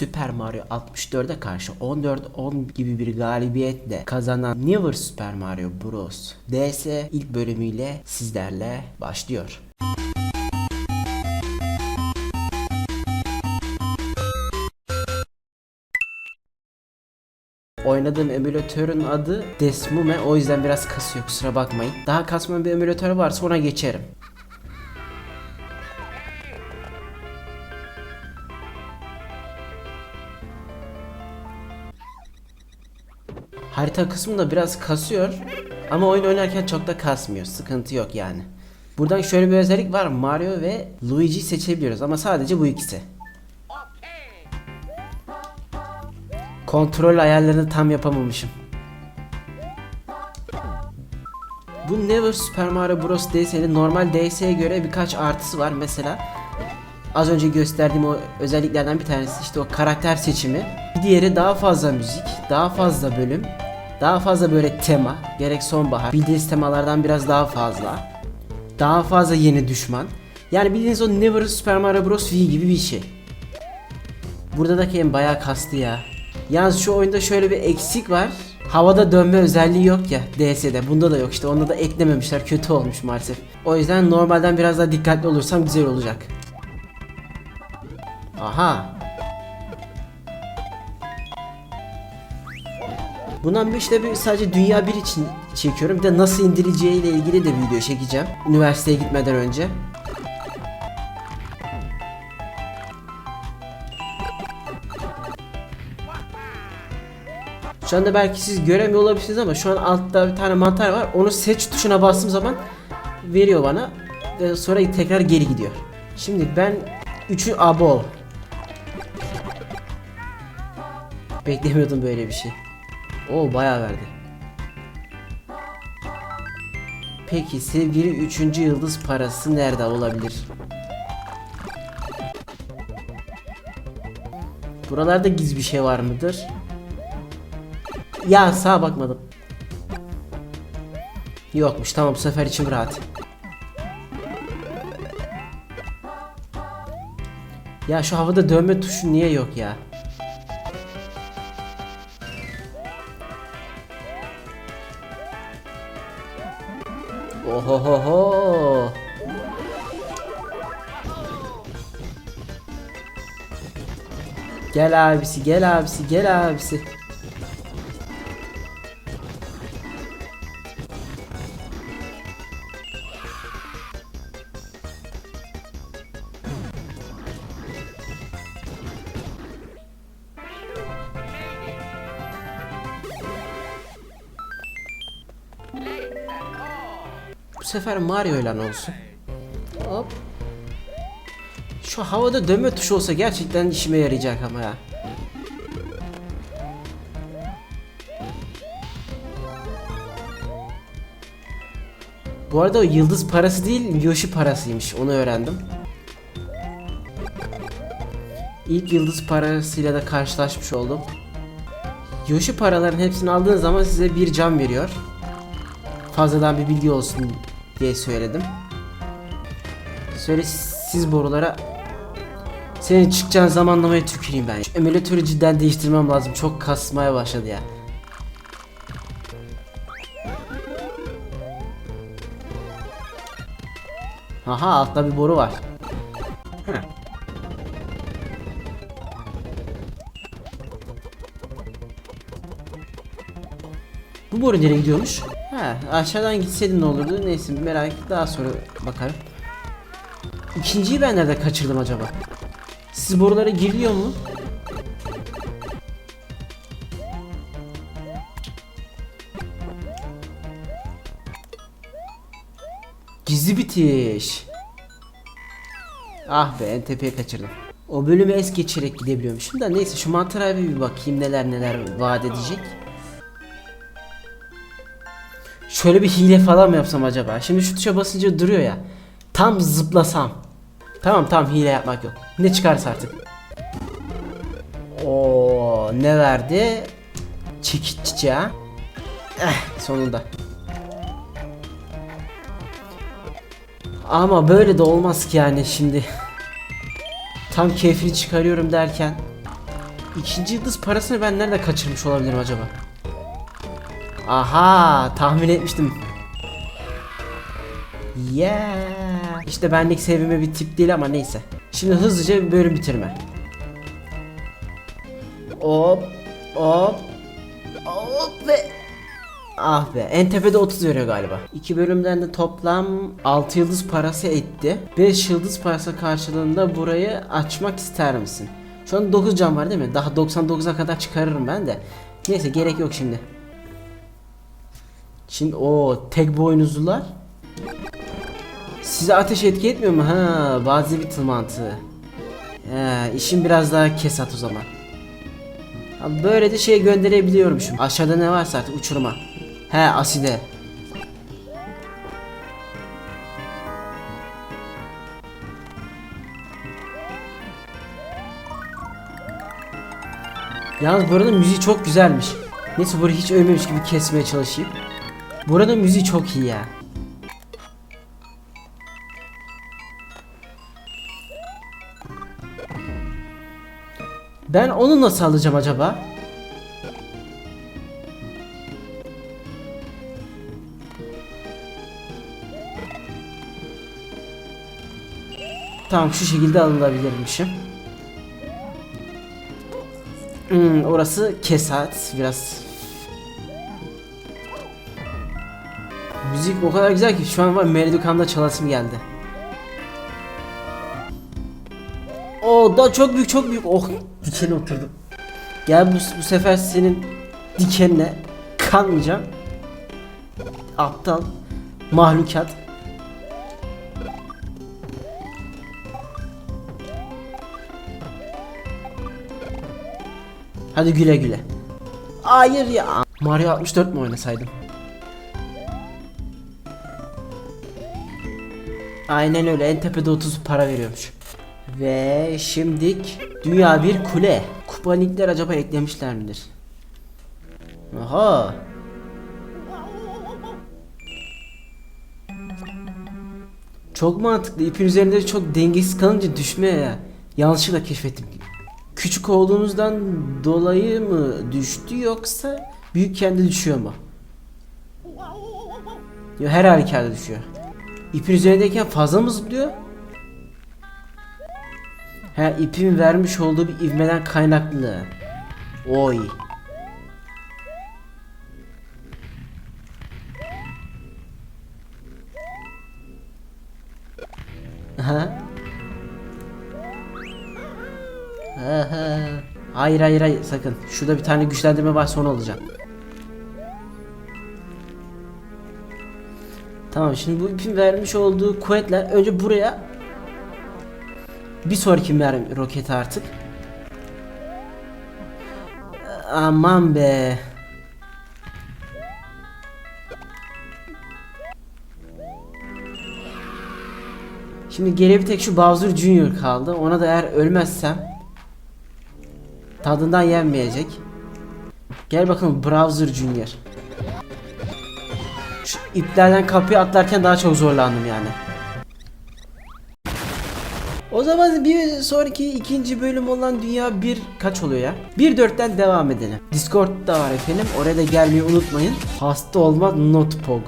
Super Mario 64'e karşı 14-10 gibi bir galibiyetle kazanan Newer Super Mario Bros. DS ilk bölümüyle sizlerle başlıyor. Oynadığım emülatörün adı Desmume o yüzden biraz kasıyor kusura bakmayın. Daha kasmayan bir emülatör varsa ona geçerim. Harita kısmında biraz kasıyor ama oyun oynarken çok da kasmıyor. Sıkıntı yok yani. Buradan şöyle bir özellik var. Mario ve Luigi seçebiliyoruz ama sadece bu ikisi. Kontrol ayarlarını tam yapamamışım. Bu Never Super Mario Bros. DS'nin normal DS'ye göre birkaç artısı var. Mesela az önce gösterdiğim o özelliklerden bir tanesi işte o karakter seçimi. Diğeri daha fazla müzik, daha fazla bölüm, daha fazla böyle tema. Gerek sonbahar. Bildiğiniz temalardan biraz daha fazla. Daha fazla yeni düşman. Yani bildiğiniz o Never Super Mario Bros. V gibi bir şey. Burada da hem bayağı kastı ya. Yalnız şu oyunda şöyle bir eksik var. Havada dönme özelliği yok ya DS'de. Bunda da yok işte. Onda da eklememişler. Kötü olmuş maalesef. O yüzden normalden biraz daha dikkatli olursam güzel olacak. Aha. Bundan bir işte bir sadece Dünya 1 için çekiyorum. Bir de nasıl indireceğiyle ilgili de video çekeceğim. Üniversiteye gitmeden önce. Şu anda belki siz göremiyor olabilirsiniz ama şu an altta bir tane mantar var. Onu seç tuşuna bastığım zaman veriyor bana. Ve sonra tekrar geri gidiyor. Şimdi ben 3'ü abol. Beklemiyordum böyle bir şey. O bayağı verdi. Peki sevgili 3. yıldız parası nerede olabilir? Buralarda gizli bir şey var mıdır? Ya sağa bakmadım. Yokmuş tamam bu sefer içim rahat. Ya şu havada dönme tuşu niye yok ya? Ohohoho. Gel abisi, gel abisi, gel abisi. Bu sefer Mario ile olsun. Hop. Şu havada dönme tuşu olsa gerçekten işime yarayacak ama ya. Bu arada o yıldız parası değil, Yoshi parasıymış. Onu öğrendim. İlk yıldız parasıyla da karşılaşmış oldum. Yoshi paraların hepsini aldığınız zaman size bir can veriyor fazladan bir bilgi olsun diye söyledim. Söyle siz borulara senin çıkacağın zamanlamaya tüküreyim ben. Şu emülatörü cidden değiştirmem lazım. Çok kasmaya başladı ya. Aha altta bir boru var. Bu boru nereye gidiyormuş? Ha, aşağıdan gitseydim ne olurdu? Neyse merak et daha sonra bakarım. İkinciyi ben nerede kaçırdım acaba? Siz borulara giriliyor mu? Gizli bitiş. Ah be en tepeye kaçırdım. O bölümü es geçerek gidebiliyormuşum da neyse şu mantara bir bakayım neler neler vaat edecek. Şöyle bir hile falan mı yapsam acaba? Şimdi şu tuşa basınca duruyor ya. Tam zıplasam. Tamam tamam hile yapmak yok. Ne çıkarsa artık. O ne verdi? Çekiç çiçeği. Eh sonunda. Ama böyle de olmaz ki yani şimdi. Tam keyfini çıkarıyorum derken İkinci yıldız parasını ben nerede kaçırmış olabilirim acaba? Aha tahmin etmiştim. Yeah. İşte benlik sevime bir tip değil ama neyse. Şimdi hızlıca bir bölüm bitirme. Hop hop hop ve Ah be en tepede 30 veriyor galiba. İki bölümden de toplam 6 yıldız parası etti. 5 yıldız parası karşılığında burayı açmak ister misin? Şu an 9 can var değil mi? Daha 99'a kadar çıkarırım ben de. Neyse gerek yok şimdi. Şimdi o tek boynuzlular size ateş etki etmiyor mu? Ha, bazı bir mantığı. He, işin biraz daha kesat o zaman. Ha, böyle de şey gönderebiliyormuşum. Aşağıda ne varsa artık uçuruma. He aside. Yalnız buranın müziği çok güzelmiş. Neyse burayı hiç övmemiş gibi kesmeye çalışayım. Buranın müziği çok iyi ya. Ben onu nasıl alacağım acaba? Tamam şu şekilde alınabilirmişim. Hmm, orası kesat biraz. Müzik o kadar güzel ki şu an var Meridukan'da çalasım geldi. Oo da çok büyük çok büyük. Oh dikene oturdum. Gel bu, bu sefer senin dikenine kanmayacağım. Aptal mahlukat. Hadi güle güle. Hayır ya. Mario 64 mu oynasaydım? Aynen öyle en tepede 30 para veriyormuş. Ve şimdik dünya bir kule. Kupa linkler acaba eklemişler midir? Aha. Çok mantıklı. İpin üzerinde çok dengesiz kalınca düşmeye ya. Yanlışlıkla keşfettim. Küçük olduğunuzdan dolayı mı düştü yoksa büyükken de düşüyor mu? Her halükarda düşüyor. İpin üzerindeyken fazla mı zıplıyor? He ipin vermiş olduğu bir ivmeden kaynaklı. Oy. Aha. Aha. Hayır hayır hayır sakın. Şurada bir tane güçlendirme var sonra olacak. Tamam şimdi bu ipin vermiş olduğu kuvvetler önce buraya bir sonraki mermi roket artık. Aman be. Şimdi geriye bir tek şu Bowser Junior kaldı. Ona da eğer ölmezsem tadından yenmeyecek. Gel bakalım Browser Junior. Şu iplerden kapıyı atlarken daha çok zorlandım yani. O zaman bir sonraki ikinci bölüm olan Dünya 1 kaç oluyor ya? 1.4'ten devam edelim. Discord'da var efendim. Oraya da gelmeyi unutmayın. Hasta olma not pog.